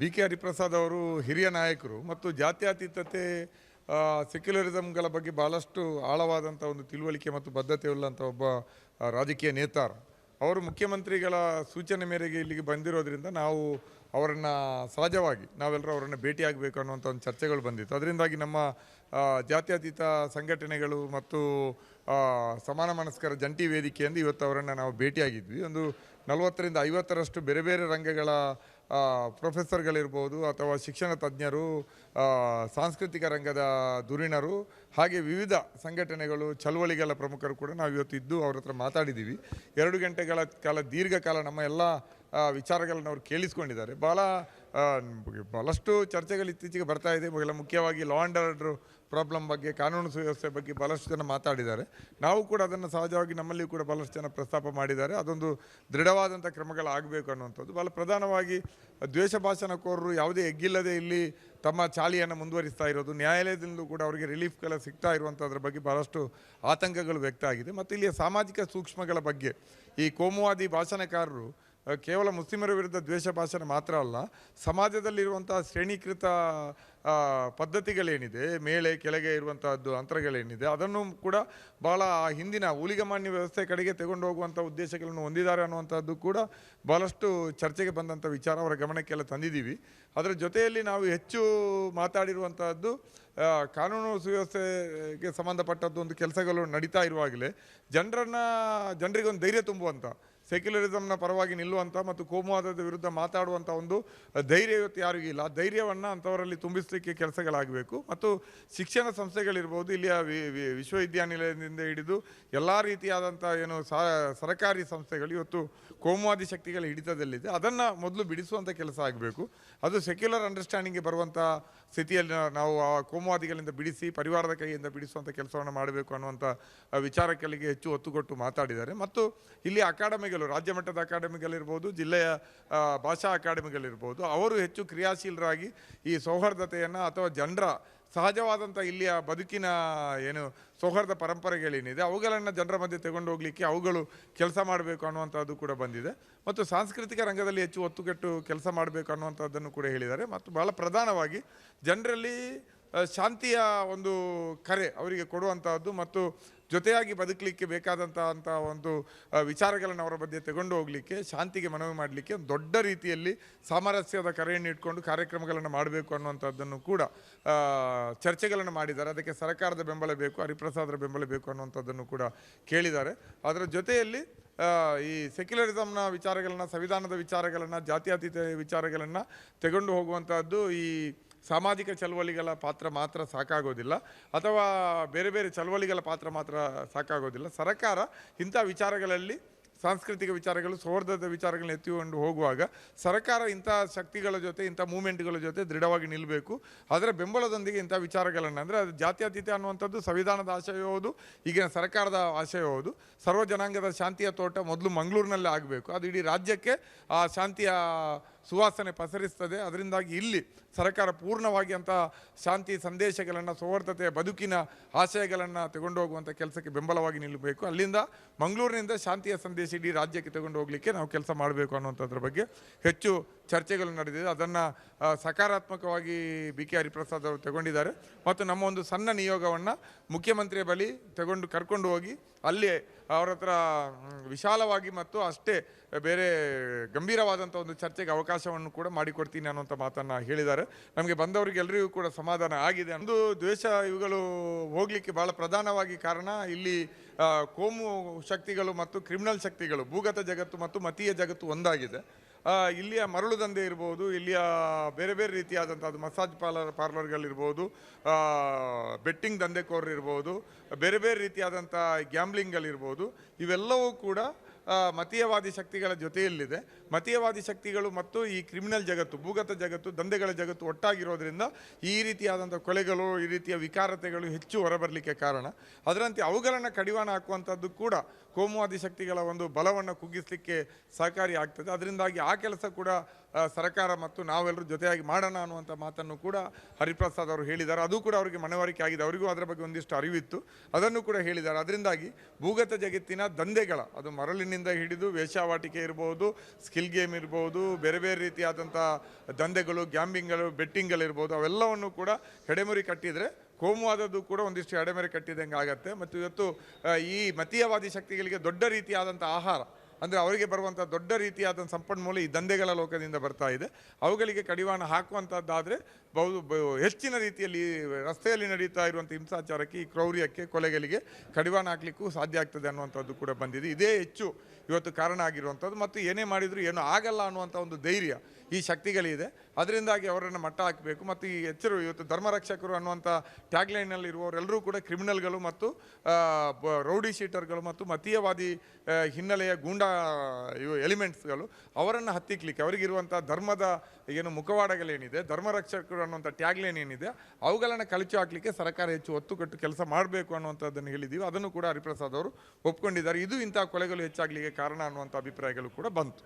B K Hariprasad ಅವರು ಹಿರಿಯ ನಾಯಕರು ಮತ್ತು ಜಾತ್ಯತೀತತೆ ಸೆಕ್ಯುಲರಿಸಮ್ಗಳ ಬಗ್ಗೆ ಬಹಳಷ್ಟು ಆಳವಾದಂಥ ಒಂದು ತಿಳುವಳಿಕೆ ಮತ್ತು ಬದ್ಧತೆ ಉಳ್ಳಂಥ ಒಬ್ಬ ರಾಜಕೀಯ ನೇತಾರ. ಅವರು ಮುಖ್ಯಮಂತ್ರಿಗಳ ಸೂಚನೆ ಮೇರೆಗೆ ಇಲ್ಲಿಗೆ ಬಂದಿರೋದ್ರಿಂದ ನಾವು ಅವರನ್ನು ಸಹಜವಾಗಿ, ನಾವೆಲ್ಲರೂ ಅವರನ್ನು ಭೇಟಿಯಾಗಬೇಕು ಅನ್ನುವಂಥ ಒಂದು ಚರ್ಚೆಗಳು ಬಂದಿತ್ತು. ಅದರಿಂದಾಗಿ ನಮ್ಮ ಜಾತ್ಯತೀತ ಸಂಘಟನೆಗಳು ಮತ್ತು ಸಮಾನ ಮನಸ್ಕರ ಜಂಟಿ ವೇದಿಕೆಯಿಂದ ಇವತ್ತು ಅವರನ್ನು ನಾವು ಭೇಟಿಯಾಗಿದ್ವಿ. ಒಂದು ನಲವತ್ತರಿಂದ ಐವತ್ತರಷ್ಟು ಬೇರೆ ಬೇರೆ ರಂಗಗಳ ಪ್ರೊಫೆಸರ್ಗಳಿರ್ಬೋದು ಅಥವಾ ಶಿಕ್ಷಣ ತಜ್ಞರು ಸಾಂಸ್ಕೃತಿಕ ರಂಗದ ಧುರೀಣರು ಹಾಗೆ ವಿವಿಧ ಸಂಘಟನೆಗಳು, ಚಳವಳಿಗಳ ಪ್ರಮುಖರು ಕೂಡ ನಾವು ಇವತ್ತು ಇದ್ದು ಅವ್ರ ಹತ್ರ ಮಾತಾಡಿದ್ದೀವಿ. ಎರಡು ಗಂಟೆಗಳ ಕಾಲ, ದೀರ್ಘಕಾಲ ನಮ್ಮ ಎಲ್ಲ ವಿಚಾರಗಳನ್ನು ಅವರು ಕೇಳಿಸ್ಕೊಂಡಿದ್ದಾರೆ. ಭಾಳ ಭಾಳಷ್ಟು ಚರ್ಚೆಗಳು ಇತ್ತೀಚೆಗೆ ಬರ್ತಾ ಇದೆ. ಇವಾಗೆಲ್ಲ ಮುಖ್ಯವಾಗಿ ಲಾ ಆ್ಯಂಡ್ ಆರ್ಡರ್ ಪ್ರಾಬ್ಲಮ್ ಬಗ್ಗೆ, ಕಾನೂನು ಸುವ್ಯವಸ್ಥೆ ಬಗ್ಗೆ ಭಾಳಷ್ಟು ಜನ ಮಾತಾಡಿದ್ದಾರೆ. ನಾವು ಕೂಡ ಅದನ್ನು ಸಹಜವಾಗಿ ನಮ್ಮಲ್ಲಿ ಕೂಡ ಭಾಳಷ್ಟು ಜನ ಪ್ರಸ್ತಾಪ ಮಾಡಿದ್ದಾರೆ. ಅದೊಂದು ದೃಢವಾದಂಥ ಕ್ರಮಗಳಾಗಬೇಕು ಅನ್ನುವಂಥದ್ದು. ಭಾಳ ಪ್ರಧಾನವಾಗಿ ದ್ವೇಷ ಭಾಷಣಕೋರರು ಯಾವುದೇ ಎಗ್ಗಿಲ್ಲದೆ ಇಲ್ಲಿ ತಮ್ಮ ಚಾಳಿಯನ್ನು ಮುಂದುವರಿಸ್ತಾ ಇರೋದು ನ್ಯಾಯಾಲಯದಿಂದಲೂ ಕೂಡ ಅವರಿಗೆ ರಿಲೀಫ್ಗಳ ಸಿಗ್ತಾ ಇರುವಂಥದ್ರ ಬಗ್ಗೆ ಭಾಳಷ್ಟು ಆತಂಕಗಳು ವ್ಯಕ್ತ ಆಗಿದೆ. ಮತ್ತು ಇಲ್ಲಿಯ ಸಾಮಾಜಿಕ ಸೂಕ್ಷ್ಮಗಳ ಬಗ್ಗೆ ಈ ಕೋಮುವಾದಿ ಭಾಷಣಕಾರರು ಕೇವಲ ಮುಸ್ಲಿಮರ ವಿರುದ್ಧ ದ್ವೇಷ ಭಾಷಣ ಮಾತ್ರ ಅಲ್ಲ ಸಮಾಜದಲ್ಲಿರುವಂಥ ಶ್ರೇಣೀಕೃತ ಪದ್ಧತಿಗಳೇನಿದೆ, ಮೇಲೆ, ಕೆಳಗೆ ಇರುವಂತಹದ್ದು ಅಂತರಗಳೇನಿದೆ, ಅದನ್ನು ಕೂಡ ಭಾಳ ಹಿಂದಿನ ಊಲಿಗಮಾನ್ಯ ವ್ಯವಸ್ಥೆ ಕಡೆಗೆ ತಗೊಂಡು ಹೋಗುವಂಥ ಉದ್ದೇಶಗಳನ್ನು ಹೊಂದಿದ್ದಾರೆ ಅನ್ನುವಂಥದ್ದು ಕೂಡ ಭಾಳಷ್ಟು ಚರ್ಚೆಗೆ ಬಂದಂಥ ವಿಚಾರ ಅವರ ಗಮನಕ್ಕೆಲ್ಲ ತಂದಿದ್ದೀವಿ. ಅದರ ಜೊತೆಯಲ್ಲಿ ನಾವು ಹೆಚ್ಚು ಮಾತಾಡಿರುವಂಥದ್ದು ಕಾನೂನು ಸುವ್ಯವಸ್ಥೆಗೆ ಸಂಬಂಧಪಟ್ಟದ್ದು ಒಂದು ಕೆಲಸಗಳು ನಡೀತಾ ಇರುವಾಗಲೇ, ಜನರನ್ನ, ಜನರಿಗೊಂದು ಧೈರ್ಯ ತುಂಬುವಂಥ ಸೆಕ್ಯುಲರಿಸಮ್ನ ಪರವಾಗಿ ನಿಲ್ಲುವಂಥ ಮತ್ತು ಕೋಮುವಾದದ ವಿರುದ್ಧ ಮಾತಾಡುವಂಥ ಒಂದು ಧೈರ್ಯ ಇವತ್ತು ಯಾರಿಗೂ ಇಲ್ಲ. ಆ ಧೈರ್ಯವನ್ನು ಅಂಥವರಲ್ಲಿ ತುಂಬಿಸಲಿಕ್ಕೆ ಕೆಲಸಗಳಾಗಬೇಕು. ಮತ್ತು ಶಿಕ್ಷಣ ಸಂಸ್ಥೆಗಳಿರ್ಬೋದು, ಇಲ್ಲಿಯ ವಿಶ್ವವಿದ್ಯಾನಿಲಯದಿಂದ ಹಿಡಿದು ಎಲ್ಲ ರೀತಿಯಾದಂಥ ಏನು ಸರ್ಕಾರಿ ಸಂಸ್ಥೆಗಳು ಇವತ್ತು ಕೋಮುವಾದಿ ಶಕ್ತಿಗಳ ಹಿಡಿತದಲ್ಲಿದೆ. ಅದನ್ನು ಮೊದಲು ಬಿಡಿಸುವಂಥ ಕೆಲಸ ಆಗಬೇಕು. ಅದು ಸೆಕ್ಯುಲರ್ ಅಂಡರ್ಸ್ಟ್ಯಾಂಡಿಂಗ್ಗೆ ಬರುವಂಥ ಸ್ಥಿತಿಯಲ್ಲಿ ನಾವು ಆ ಕೋಮುವಾದಿಗಳಿಂದ ಬಿಡಿಸಿ ಪರಿವಾರದ ಕೈಯಿಂದ ಬಿಡಿಸುವಂಥ ಕೆಲಸವನ್ನು ಮಾಡಬೇಕು ಅನ್ನುವಂಥ ವಿಚಾರಗಳಿಗೆ ಹೆಚ್ಚು ಒತ್ತು ಕೊಟ್ಟು ಮಾತಾಡಿದ್ದಾರೆ. ಮತ್ತು ಇಲ್ಲಿ ಅಕಾಡೆಮಿಗಳು, ರಾಜ್ಯ ಮಟ್ಟದ ಅಕಾಡೆಮಿಗಳಿರ್ಬೋದು, ಜಿಲ್ಲೆಯ ಭಾಷಾ ಅಕಾಡೆಮಿಗಳಿರ್ಬೋದು, ಅವರು ಹೆಚ್ಚು ಕ್ರಿಯಾಶೀಲರಾಗಿ ಈ ಸೌಹಾರ್ದತೆಯನ್ನು ಅಥವಾ ಜನರ ಸಹಜವಾದಂಥ ಇಲ್ಲಿಯ ಬದುಕಿನ ಏನು ಸೌಹಾರ್ದ ಪರಂಪರೆಗಳೇನಿದೆ, ಅವುಗಳನ್ನು ಜನರ ಮಧ್ಯೆ ತಗೊಂಡು ಹೋಗಲಿಕ್ಕೆ ಅವುಗಳು ಕೆಲಸ ಮಾಡಬೇಕು ಅನ್ನುವಂಥದ್ದು ಕೂಡ ಬಂದಿದೆ. ಮತ್ತು ಸಾಂಸ್ಕೃತಿಕ ರಂಗದಲ್ಲಿ ಹೆಚ್ಚು ಒತ್ತುಕಟ್ಟು ಕೆಲಸ ಮಾಡಬೇಕು ಅನ್ನುವಂಥದ್ದನ್ನು ಕೂಡ ಹೇಳಿದ್ದಾರೆ. ಮತ್ತು ಬಹಳ ಪ್ರಧಾನವಾಗಿ, ಜನರಲ್ಲಿ ಶಾಂತಿಯ ಒಂದು ಕರೆ ಅವರಿಗೆ ಕೊಡುವಂತಹದ್ದು ಮತ್ತು ಜೊತೆಯಾಗಿ ಬದುಕಲಿಕ್ಕೆ ಬೇಕಾದಂಥ ಒಂದು ವಿಚಾರಗಳನ್ನು ಅವರ ಮಧ್ಯೆ ತಗೊಂಡು ಹೋಗಲಿಕ್ಕೆ, ಶಾಂತಿಗೆ ಮನವಿ ಮಾಡಲಿಕ್ಕೆ ದೊಡ್ಡ ರೀತಿಯಲ್ಲಿ ಸಾಮರಸ್ಯದ ಕರೆಯನ್ನು ಇಟ್ಕೊಂಡು ಕಾರ್ಯಕ್ರಮಗಳನ್ನು ಮಾಡಬೇಕು ಅನ್ನುವಂಥದ್ದನ್ನು ಕೂಡ ಚರ್ಚೆಗಳನ್ನು ಮಾಡಿದ್ದಾರೆ. ಅದಕ್ಕೆ ಸರ್ಕಾರದ ಬೆಂಬಲ ಬೇಕು, ಹರಿಪ್ರಸಾದರ ಬೆಂಬಲ ಬೇಕು ಅನ್ನುವಂಥದ್ದನ್ನು ಕೂಡ ಕೇಳಿದ್ದಾರೆ. ಅದರ ಜೊತೆಯಲ್ಲಿ ಈ ಸೆಕ್ಯುಲರಿಸಮ್ನ ವಿಚಾರಗಳನ್ನು, ಸಂವಿಧಾನದ ವಿಚಾರಗಳನ್ನು, ಜಾತ್ಯತೀತ ವಿಚಾರಗಳನ್ನು ತಗೊಂಡು ಹೋಗುವಂಥದ್ದು ಈ ಸಾಮಾಜಿಕ ಚಳವಳಿಗಳ ಪಾತ್ರ ಮಾತ್ರ ಸಾಕಾಗೋದಿಲ್ಲ ಅಥವಾ ಬೇರೆ ಬೇರೆ ಚಳವಳಿಗಳ ಪಾತ್ರ ಮಾತ್ರ ಸಾಕಾಗೋದಿಲ್ಲ. ಸರ್ಕಾರ ಇಂಥ ವಿಚಾರಗಳಲ್ಲಿ, ಸಾಂಸ್ಕೃತಿಕ ವಿಚಾರಗಳು, ಸೌಹಾರ್ದದ ವಿಚಾರಗಳನ್ನ ಎತ್ತಿಕೊಂಡು ಹೋಗುವಾಗ ಸರ್ಕಾರ ಇಂಥ ಶಕ್ತಿಗಳ ಜೊತೆ, ಇಂಥ ಮೂಮೆಂಟ್ಗಳ ಜೊತೆ ದೃಢವಾಗಿ ನಿಲ್ಲಬೇಕು ಅದರ ಬೆಂಬಲದೊಂದಿಗೆ ಇಂಥ ವಿಚಾರಗಳನ್ನು ಅಂದರೆ ಅದು ಜಾತ್ಯತೀತ ಅನ್ನುವಂಥದ್ದು ಸಂವಿಧಾನದ ಆಶಯ ಹೌದು, ಈಗಿನ ಸರ್ಕಾರದ ಆಶಯ ಹೌದು. ಸರ್ವ ಜನಾಂಗದ ಶಾಂತಿಯ ತೋಟ ಮೊದಲು ಮಂಗಳೂರಿನಲ್ಲೇ ಆಗಬೇಕು. ಅದು ಇಡೀ ರಾಜ್ಯಕ್ಕೆ ಆ ಶಾಂತಿಯ ಸುವಾಸನೆ ಪಸರಿಸ್ತದೆ. ಅದರಿಂದಾಗಿ ಇಲ್ಲಿ ಸರ್ಕಾರ ಪೂರ್ಣವಾಗಿ ಅಂತ ಶಾಂತಿ ಸಂದೇಶಗಳನ್ನು ಸೌಹಾರ್ದತೆಯ ಬದುಕಿನ ಆಶಯಗಳನ್ನು ತಗೊಂಡು ಹೋಗುವಂಥ ಕೆಲಸಕ್ಕೆ ಬೆಂಬಲವಾಗಿ ನಿಲ್ಲಬೇಕು. ಅಲ್ಲಿಂದ ಮಂಗಳೂರಿನಿಂದ ಶಾಂತಿಯ ಸಂದೇಶ ಇಡೀ ರಾಜ್ಯಕ್ಕೆ ತಗೊಂಡು ಹೋಗಲಿಕ್ಕೆ ನಾವು ಕೆಲಸ ಮಾಡಬೇಕು ಅನ್ನುವಂಥದ್ರ ಬಗ್ಗೆ ಹೆಚ್ಚು ಚರ್ಚೆಗಳು ನಡೆದಿದೆ. ಅದನ್ನು ಸಕಾರಾತ್ಮಕವಾಗಿ ಬಿ ಕೆ ಹರಿಪ್ರಸಾದ್ ಅವರು ತಗೊಂಡಿದ್ದಾರೆ. ಮತ್ತು ನಮ್ಮ ಒಂದು ಸಣ್ಣ ನಿಯೋಗವನ್ನು ಮುಖ್ಯಮಂತ್ರಿಯ ಬಳಿ ತಗೊಂಡು ಕರ್ಕೊಂಡು ಹೋಗಿ ಅಲ್ಲಿ ಅವರ ಹತ್ರ ವಿಶಾಲವಾಗಿ ಮತ್ತು ಅಷ್ಟೇ ಬೇರೆ ಗಂಭೀರವಾದಂಥ ಒಂದು ಚರ್ಚೆಗೆ ಅವಕಾಶವನ್ನು ಕೂಡ ಮಾಡಿಕೊಡ್ತೀನಿ ಅನ್ನೋಂಥ ಮಾತನ್ನು ಹೇಳಿದ್ದಾರೆ. ನಮಗೆ ಬಂದವರಿಗೆ ಎಲ್ಲರಿಗೂ ಕೂಡ ಸಮಾಧಾನ ಆಗಿದೆ. ಒಂದು ದ್ವೇಷ ಇವುಗಳು ಹೋಗಲಿಕ್ಕೆ ಭಾಳ ಪ್ರಧಾನವಾಗಿ ಕಾರಣ ಇಲ್ಲಿ ಕೋಮು ಶಕ್ತಿಗಳು ಮತ್ತು ಕ್ರಿಮಿನಲ್ ಶಕ್ತಿಗಳು, ಭೂಗತ ಜಗತ್ತು ಮತ್ತು ಮತೀಯ ಜಗತ್ತು ಒಂದಾಗಿದೆ. ಇಲ್ಲಿಯ ಮರಳು ದಂಧೆ ಇರ್ಬೋದು, ಇಲ್ಲಿಯ ಬೇರೆ ಬೇರೆ ರೀತಿಯಾದಂಥದ್ದು ಮಸಾಜ್ ಪಾರ್ಲರ್ ಪಾರ್ಲರ್ಗಳಿರ್ಬೋದು ಬೆಟ್ಟಿಂಗ್ ದಂಧೆಕೋರರು ಇರ್ಬೋದು, ಬೇರೆ ಬೇರೆ ರೀತಿಯಾದಂಥ ಗ್ಯಾಮ್ಲಿಂಗ್ಗಳಿರ್ಬೋದು ಇವೆಲ್ಲವೂ ಕೂಡ ಮತೀಯವಾದಿ ಶಕ್ತಿಗಳ ಜೊತೆಯಲ್ಲಿದೆ. ಮತೀಯವಾದಿ ಶಕ್ತಿಗಳು ಮತ್ತು ಈ ಕ್ರಿಮಿನಲ್ ಜಗತ್ತು, ಭೂಗತ ಜಗತ್ತು, ದಂಧೆಗಳ ಜಗತ್ತು ಒಟ್ಟಾಗಿರೋದ್ರಿಂದ ಈ ರೀತಿಯಾದಂಥ ಕೊಲೆಗಳು, ಈ ರೀತಿಯ ವಿಕಾರತೆಗಳು ಹೆಚ್ಚು ಹೊರಬರಲಿಕ್ಕೆ ಕಾರಣ. ಅದರಂತೆ ಅವುಗಳನ್ನು ಕಡಿವಾಣ ಹಾಕುವಂಥದ್ದು ಕೂಡ ಕೋಮುವಾದಿ ಶಕ್ತಿಗಳ ಒಂದು ಬಲವನ್ನು ಕುಗ್ಗಿಸಲಿಕ್ಕೆ ಸಹಕಾರಿ ಆಗ್ತದೆ. ಅದರಿಂದಾಗಿ ಆ ಕೆಲಸ ಕೂಡ ಸರ್ಕಾರ ಮತ್ತು ನಾವೆಲ್ಲರೂ ಜೊತೆಯಾಗಿ ಮಾಡೋಣ ಅನ್ನುವಂಥ ಮಾತನ್ನು ಕೂಡ ಹರಿಪ್ರಸಾದ್ ಅವರು ಹೇಳಿದ್ದಾರೆ. ಅದು ಕೂಡ ಅವರಿಗೆ ಮನವರಿಕೆ ಆಗಿದೆ. ಅವರಿಗೂ ಅದರ ಬಗ್ಗೆ ಒಂದಿಷ್ಟು ಅರಿವಿತ್ತು. ಅದನ್ನು ಕೂಡ ಹೇಳಿದ್ದಾರೆ. ಅದರಿಂದಾಗಿ ಭೂಗತ ಜಗತ್ತಿನ ದಂಧೆಗಳ, ಅದು ಮರಳಿನಿಂದ ಹಿಡಿದು ವೇಷಾವಾಟಿಕೆ ಇರ್ಬೋದು, ಸ್ಕಿಲ್ ಗೇಮ್ ಇರ್ಬೋದು, ಬೇರೆ ಬೇರೆ ರೀತಿಯಾದಂಥ ದಂಧೆಗಳು, ಗ್ಯಾಂಬಿಂಗ್ಗಳು, ಬೆಟ್ಟಿಂಗ್ಗಳಿರ್ಬೋದು, ಅವೆಲ್ಲವನ್ನು ಕೂಡ ಹೆಡೆಮುರಿ ಕಟ್ಟಿದರೆ ಕೋಮುವಾದದ್ದು ಕೂಡ ಒಂದಿಷ್ಟು ಎಡೆಮೆರೆ ಕಟ್ಟಿದಂಗೆ ಆಗತ್ತೆ. ಮತ್ತು ಇವತ್ತು ಈ ಮತೀಯವಾದಿ ಶಕ್ತಿಗಳಿಗೆ ದೊಡ್ಡ ರೀತಿಯಾದಂಥ ಆಹಾರ ಅಂದರೆ ಅವರಿಗೆ ಬರುವಂಥ ದೊಡ್ಡ ರೀತಿಯಾದ ಸಂಪನ್ಮೂಲ ಈ ದಂಧೆಗಳ ಲೋಕದಿಂದ ಬರ್ತಾ ಇದೆ. ಅವುಗಳಿಗೆ ಕಡಿವಾಣ ಹಾಕುವಂಥದ್ದಾದರೆ ಬಹು ಹೆಚ್ಚಿನ ರೀತಿಯಲ್ಲಿ ರಸ್ತೆಯಲ್ಲಿ ನಡೀತಾ ಇರುವಂಥ ಹಿಂಸಾಚಾರಕ್ಕೆ, ಈ ಕ್ರೌರ್ಯಕ್ಕೆ, ಕೊಲೆಗಳಿಗೆ ಕಡಿವಾಣ ಹಾಕಲಿಕ್ಕೂ ಸಾಧ್ಯ ಆಗ್ತದೆ ಅನ್ನುವಂಥದ್ದು ಕೂಡ ಬಂದಿದೆ. ಇದೇ ಹೆಚ್ಚು ಇವತ್ತು ಕಾರಣ ಆಗಿರುವಂಥದ್ದು ಮತ್ತು ಏನೇ ಮಾಡಿದರೂ ಏನೂ ಆಗಲ್ಲ ಅನ್ನುವಂಥ ಒಂದು ಧೈರ್ಯ ಈ ಶಕ್ತಿಗಳಿದೆ. ಅದರಿಂದಾಗಿ ಅವರನ್ನು ಮಟ್ಟ ಹಾಕಬೇಕು ಮತ್ತು ಈ ಎಚ್ಚರು ಇವತ್ತು ಧರ್ಮರಕ್ಷಕರು ಅನ್ನುವಂಥ ಟ್ಯಾಗ್ಲೈನಲ್ಲಿ ಇರುವವರೆಲ್ಲರೂ ಕೂಡ ಕ್ರಿಮಿನಲ್ಗಳು ಮತ್ತು ರೌಡಿ ಶೀಟರ್ಗಳು ಮತ್ತು ಮತೀಯವಾದಿ ಹಿನ್ನೆಲೆಯ ಗೂಂಡಾ ಇವು ಎಲಿಮೆಂಟ್ಸ್ಗಳು ಅವರನ್ನು ಹತ್ತಿಕ್ಲಿಕ್ಕೆ ಅವರಿಗಿರುವಂಥ ಧರ್ಮದ ಏನು ಮುಖವಾಡಗಳೇನಿದೆ, ಧರ್ಮರಕ್ಷಕರು ಅನ್ನುವಂಥ ಟ್ಯಾಗ್ಲೈನ್ ಏನಿದೆ ಅವುಗಳನ್ನು ಕಳಚು ಹಾಕಲಿಕ್ಕೆ ಸರ್ಕಾರ ಹೆಚ್ಚು ಒತ್ತು ಕೊಟ್ಟು ಕೆಲಸ ಮಾಡಬೇಕು ಅನ್ನುವಂಥದ್ದನ್ನು ಹೇಳಿದ್ದೀವಿ ಅದನ್ನು ಕೂಡ ಹರಿಪ್ರಸಾದ್ ಅವರು ಒಪ್ಕೊಂಡಿದ್ದಾರೆ. ಇದು ಇಂಥ ಕೊಲೆಗಳು ಹೆಚ್ಚಾಗಲಿಕ್ಕೆ ಕಾರಣ ಅನ್ನುವಂಥ ಅಭಿಪ್ರಾಯಗಳು ಕೂಡ ಬಂತು.